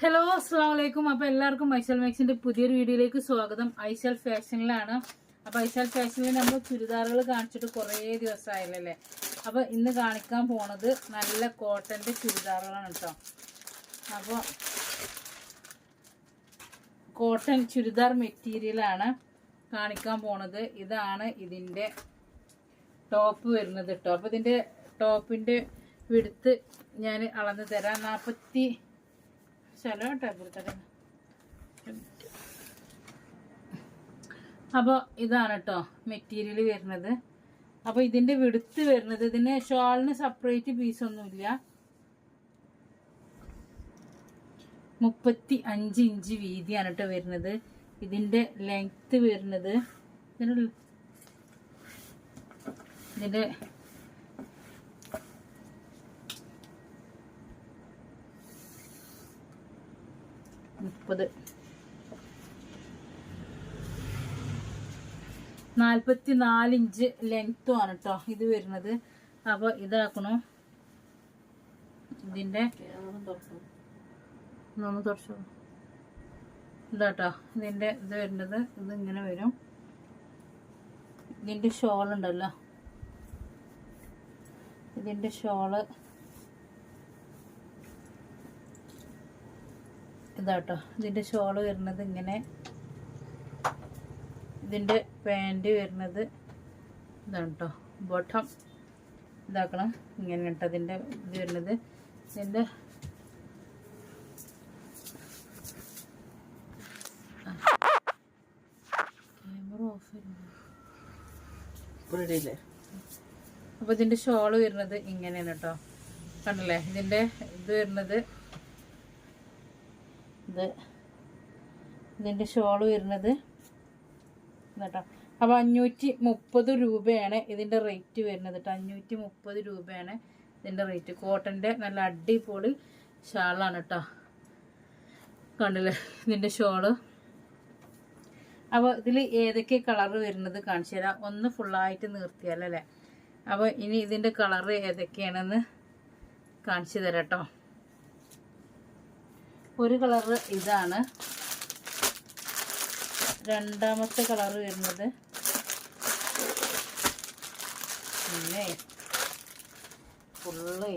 Hello അസ്സാം വലൈക്കും അപ്പൊ എല്ലാവർക്കും ഐശൽ മാക്സിന്റെ പുതിയൊരു വീഡിയോയിലേക്ക് സ്വാഗതം. ഐശൽ ഫാഷനിലാണ്. അപ്പൊ ഐശൽ ഫാഷനിൽ നമ്മൾ ചുരിദാറുകൾ കാണിച്ചിട്ട് കുറേ ദിവസമായില്ലേ അപ്പൊ ഇന്ന് കാണിക്കാൻ പോണത് നല്ല കോട്ടന്റെ ചുരിദാറുകളാണ് കേട്ടോ അപ്പോൾ കോട്ടൺ ചുരിദാർ മെറ്റീരിയലാണ് കാണിക്കാൻ പോണത്. ഇതാണ് ഇതിന്റെ ടോപ്പ് വരുന്നത് കേട്ടോ അപ്പോൾ ഇതിന്റെ ടോപ്പിന്റെ വിടുത്ത് ഞാൻ അളന്ന് തരാം. നാൽപ്പത്തി സ്ഥലം കേട്ടോ ഇവിടുത്തെ? അപ്പോൾ ഇതാണ് കേട്ടോ മെറ്റീരിയൽ വരുന്നത്. അപ്പോൾ ഇതിന്റെ വിടുത്ത് വരുന്നത് ഇതിന് ഷോളിന് സെപ്പറേറ്റ് പീസൊന്നുമില്ല മുപ്പത്തി അഞ്ച് ഇഞ്ച് വീതിയാണ് കേട്ടോ വരുന്നത്. ഇതിന്റെ ലെങ്ത് വരുന്നത്. ഇതിനുള്ള മുപ്പത്. നാൽപ്പത്തി ലെങ്ത്തും ആണ് കേട്ടോ ഇത് വരുന്നത്. അപ്പോൾ ഇതാക്കണോ? ഇതിന്റെ ഒന്ന് തുറച്ചോ ഇതാട്ടോ ഇതിന്റെ ഇത് വരുന്നത്. ഇത് ഇങ്ങനെ വരും. ഇതിന്റെ ഷോൾ ഉണ്ടല്ലോ. ഇതിന്റെ ഷോൾ ഇതാട്ടോ ഇതിന്റെ ഷോൾ വരുന്നത് ഇങ്ങനെ. ഇതിന്റെ പാന്റ് വരുന്നത് ഇതാണ് കേട്ടോ ബോട്ടം ഇതാക്കണം. ഇങ്ങനെ കേട്ടോ ഇതിന്റെ ഇത് വരുന്നത്. ഇതിന്റെ ക്യാമറ ഓഫ് അപ്പോൾ ഇതിന്റെ ഷോൾ വരുന്നത് ഇങ്ങനെയാണ് കേട്ടോ കണ്ടല്ലേ? ഇതിന്റെ ഇത് വരുന്നത് ഇത് ഇതിന്റെ ഷോൾ വരുന്നത്. കേട്ടോ അപ്പോൾ അഞ്ഞൂറ്റി മുപ്പത് രൂപയാണ് ഇതിന്റെ റേറ്റ് വരുന്നത് കേട്ടോ. അഞ്ഞൂറ്റി മുപ്പത് രൂപയാണ് ഇതിന്റെ റേറ്റ്. കോട്ടന്റെ നല്ല അടിപൊളി ഷാളാണ് കേട്ടോ. കണ്ടില്ലേ? ഇതിന്റെ ഷോൾ അപ്പോൾ ഇതിൽ ഏതൊക്കെ കളർ വരുന്നത് കാണിച്ചു തരാം. ഒന്ന് ഫുള്ളായിട്ട് നിർത്തിയാലല്ലേ? അപ്പോൾ ഇനി ഇതിന്റെ കളർ ഏതൊക്കെയാണെന്ന് കാണിച്ചു തരാം കേട്ടോ. ഒരു കളറ് ഇതാണ്. രണ്ടാമത്തെ കളറ് വരുന്നത്. പിന്നെ ഫുള്ള്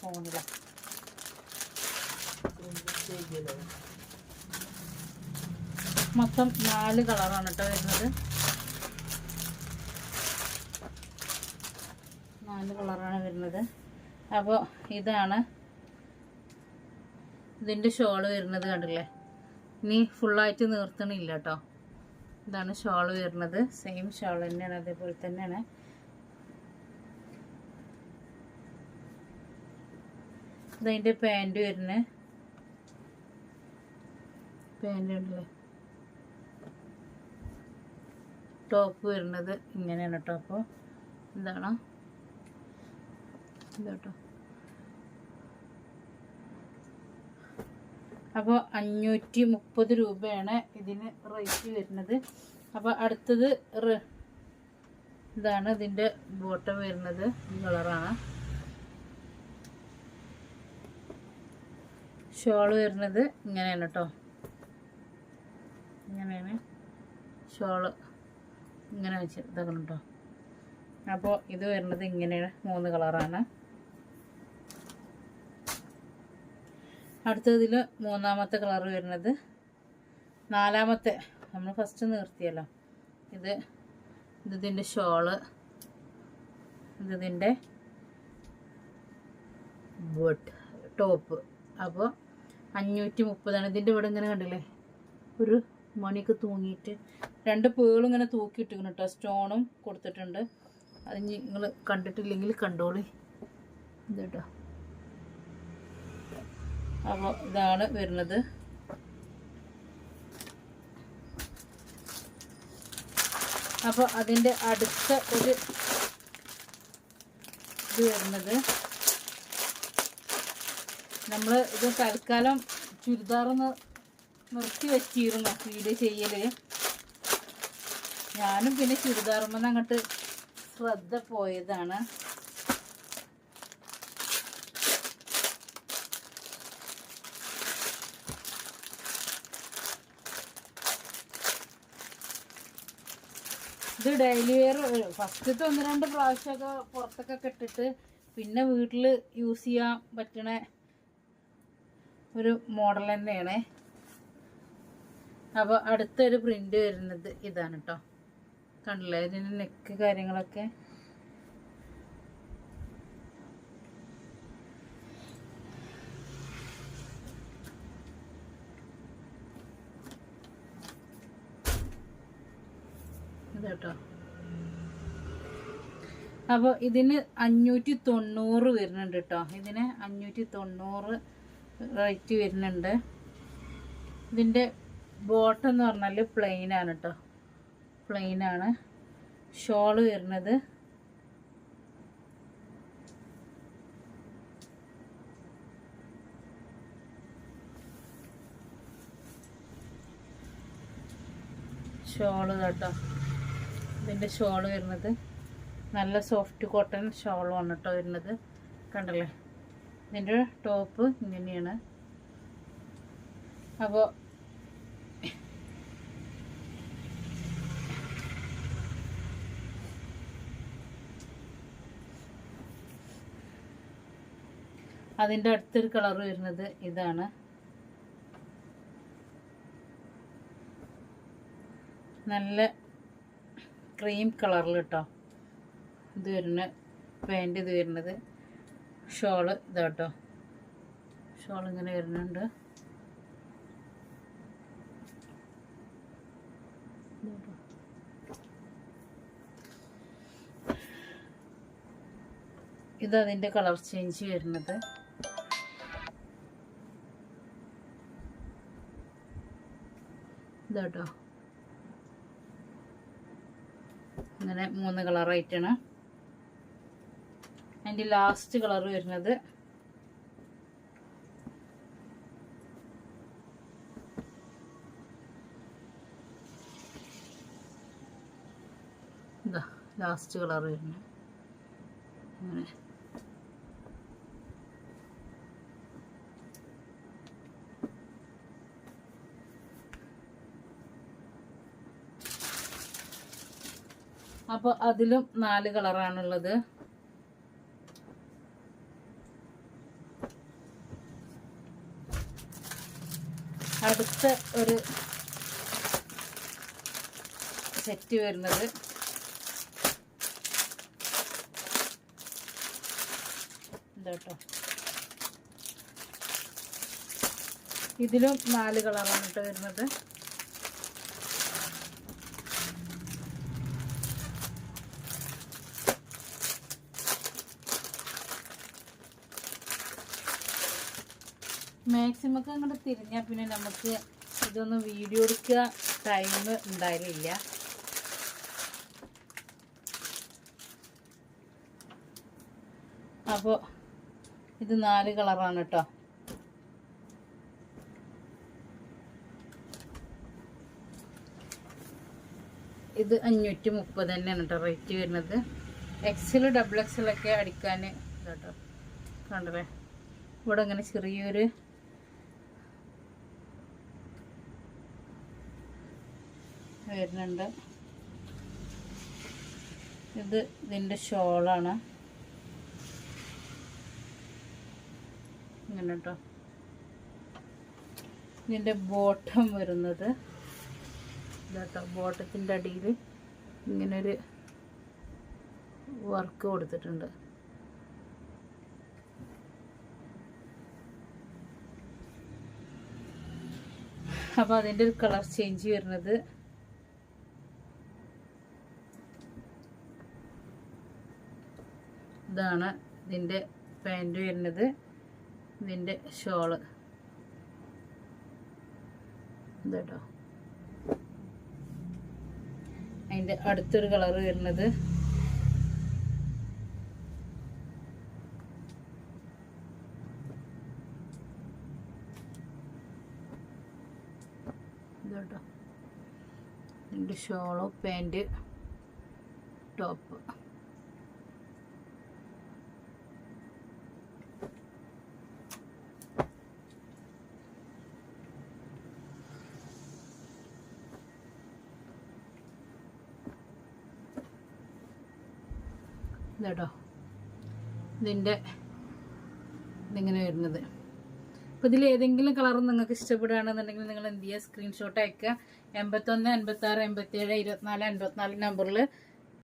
ഫോണില. മൊത്തം നാല് കളറാണ് കേട്ടോ വരുന്നത്. നാല് കളറാണ് വരുന്നത്. അപ്പോൾ ഇതാണ് ഇതിന്റെ ഷോൾ വരുന്നത് കണ്ടില്ലേ? ഇനി ഫുള്ളായിട്ട് നിർത്തണില്ല കേട്ടോ ഇതാണ് ഷോൾ വരുന്നത്. സെയിം ഷോൾ തന്നെയാണ് അതേപോലെ തന്നെയാണ്. ഇതതിന്റെ പാന്റ് വരുന്നത് പാന്റ് ഉണ്ടല്ലേ? ടോപ്പ് വരുന്നത് ഇങ്ങനെയാണ് ടോപ്പ് എന്താണോ എന്താണ് ഇതാട്ടോ അപ്പോൾ അഞ്ഞൂറ്റി മുപ്പത് രൂപയാണ് ഇതിന് റേറ്റ് വരുന്നത്. അപ്പോൾ അടുത്തത് ഇതാണ് ഇതിന്റെ ബോട്ടം വരുന്നത്. കളറാണ് ഷോൾ വരുന്നത് ഇങ്ങനെയാണ് കേട്ടോ ഇങ്ങനെയാണ്. ഷോൾ ഇങ്ങനെ വെച്ച് ഇതാക്കണം കേട്ടോ അപ്പോൾ ഇത് വരുന്നത് ഇങ്ങനെയാണ്. മൂന്ന് കളറാണ് അടുത്തതിൽ മൂന്നാമത്തെ കളർ വരുന്നത് നാലാമത്തെ. നമ്മൾ ഫസ്റ്റ് നിർത്തിയല്ലോ. ഇത് ഇത് ഇതിന്റെ ഷോൾ ഇത് ഇതിന്റെ ബോട്ട് ടോപ്പ് അപ്പോൾ അഞ്ഞൂറ്റി മുപ്പതാണ് ഇതിന്റെ ഇവിടെ ഇങ്ങനെ കണ്ടില്ലേ? ഒരു മണിക്ക് തൂങ്ങിയിട്ട് രണ്ട് പേളും ഇങ്ങനെ തൂക്കിയിട്ടിരിക്കുന്നു കേട്ടോ സ്റ്റോണും കൊടുത്തിട്ടുണ്ട്. അത് നിങ്ങൾ കണ്ടിട്ടില്ലെങ്കിൽ കണ്ടോളി. ഇത് കേട്ടോ അപ്പോൾ ഇതാണ് വരുന്നത്. അപ്പോൾ അതിന്റെ അടുത്ത ഒരു ഇത് വരുന്നത്. നമ്മൾ ഇത് തൽക്കാലം ചുരിദാറൊന്ന് നിർത്തി വെച്ചിരുന്നു വീഡിയോ ചെയ്യൽ ഞാനും പിന്നെ ചുരിദാറുമ്പോൾ അങ്ങോട്ട് ശ്രദ്ധ പോയതാണ്. ഡെയിലി വെയർ ഫസ്റ്റത്തെ ഒന്ന് രണ്ട് പ്രാവശ്യമൊക്കെ പുറത്തൊക്കെ ഇട്ടിട്ട് പിന്നെ വീട്ടിൽ യൂസ് ചെയ്യാൻ പറ്റണ ഒരു മോഡൽ തന്നെയാണ്. അപ്പോൾ അടുത്തൊരു പ്രിന്റ് വരുന്നത് ഇതാണ് കേട്ടോ കണ്ടില്ലേ? ഇതിന്റെ നെക്ക് കാര്യങ്ങളൊക്കെ ഇത് കേട്ടോ. അപ്പോൾ ഇതിന് അഞ്ഞൂറ്റി തൊണ്ണൂറ് വരുന്നുണ്ട് കേട്ടോ. ഇതിന് അഞ്ഞൂറ്റി തൊണ്ണൂറ് റേറ്റ് വരുന്നുണ്ട്. ഇതിന്റെ ബോട്ടം എന്ന് പറഞ്ഞാൽ പ്ലെയിൻ ആണ് കേട്ടോ. പ്ലെയിൻ ആണ്. ഷോൾ വരുന്നത്. ഷോൾ കേട്ടോ. ഇതിന്റെ ഷോൾ വരുന്നത്. നല്ല സോഫ്റ്റ് കോട്ടൺ ഷോളുമാണ് കേട്ടോ വരുന്നത്. കണ്ടല്ലേ? ഇതിന്റെ ടോപ്പ് ഇങ്ങനെയാണ് അപ്പോൾ അതിന്റെ അടുത്തൊരു കളർ വരുന്നത് ഇതാണ്. നല്ല ക്രീം കളറിൽ കേട്ടോ ഇത് വരുന്ന പാന്റ് ഇത് വരുന്നത്. ഷോൾ ഇതാട്ടോ ഷോൾ ഇങ്ങനെ വരുന്നുണ്ട്. ഇത് അതിന്റെ കളർ ചേഞ്ച് വരുന്നത്. ഇതാട്ടോ അങ്ങനെ മൂന്ന് കളറായിട്ടാണ്. അതിന്റെ ലാസ്റ്റ് കളർ വരുന്നത്. ലാസ്റ്റ് കളർ വരുന്നത്. അങ്ങനെ. അപ്പോൾ അതിലും നാല് കളറാണുള്ളത്. അടുത്ത ഒരു സെറ്റ് വരുന്നത്. ഇതാട്ടോ. ഇതിലും നാല് കളറാണ് കേട്ടോ വരുന്നത്. മാക്സിമം ഒക്കെ അങ്ങോട്ട് തിരിഞ്ഞാൽ പിന്നെ നമുക്ക് ഇതൊന്ന് വീഡിയോ എടുക്കുക. ടൈം ഉണ്ടായില്ല. അപ്പോൾ ഇത് നാല് കളറാണ് കേട്ടോ ഇത് അഞ്ഞൂറ്റി മുപ്പത് തന്നെയാണ് കേട്ടോ റേറ്റ് വരുന്നത്. എക്സൽ ഡബിൾ എക്സലൊക്കെ അടിക്കാൻ കേട്ടോ കണ്ടല്ലേ ഇവിടെ അങ്ങനെ ചെറിയൊരു വരുന്നുണ്ട്. ഇത് ഇതിന്റെ ഷോളാണ്. ഇങ്ങനെ കേട്ടോ ഇതിന്റെ ബോട്ടം വരുന്നത്. ഇതാട്ടോ ബോട്ടത്തിന്റെ അടിയിൽ ഇങ്ങനൊരു വർക്ക് കൊടുത്തിട്ടുണ്ട്. അപ്പോൾ അതിന്റെ ഒരു കളർ ചേഞ്ച് വരുന്നത്. ഇതാണ് ഇതിന്റെ പാന്റ് വരുന്നത്. ഇതിന്റെ ഷോൾ ഇതാട്ടോ. അതിന്റെ അടുത്തൊരു കളർ വരുന്നത്. ഇതോട്ടോ. ഷോളോ പാന്റ് ടോപ്പ് ഇതാട്ടോ. ഇതിന്റെ ഇതിങ്ങനെ വരുന്നത്. അപ്പോൾ ഇതിൽ ഏതെങ്കിലും കളർ നിങ്ങൾക്ക് ഇഷ്ടപ്പെടുകയാണെന്നുണ്ടെങ്കിൽ നിങ്ങൾ എന്ത് ചെയ്യുക? സ്ക്രീൻഷോട്ട് അയക്കുക. എൺപത്തൊന്ന് എൺപത്താറ് എൺപത്തേഴ് ഇരുപത്തിനാല് എൺപത്തിനാല് നമ്പറിൽ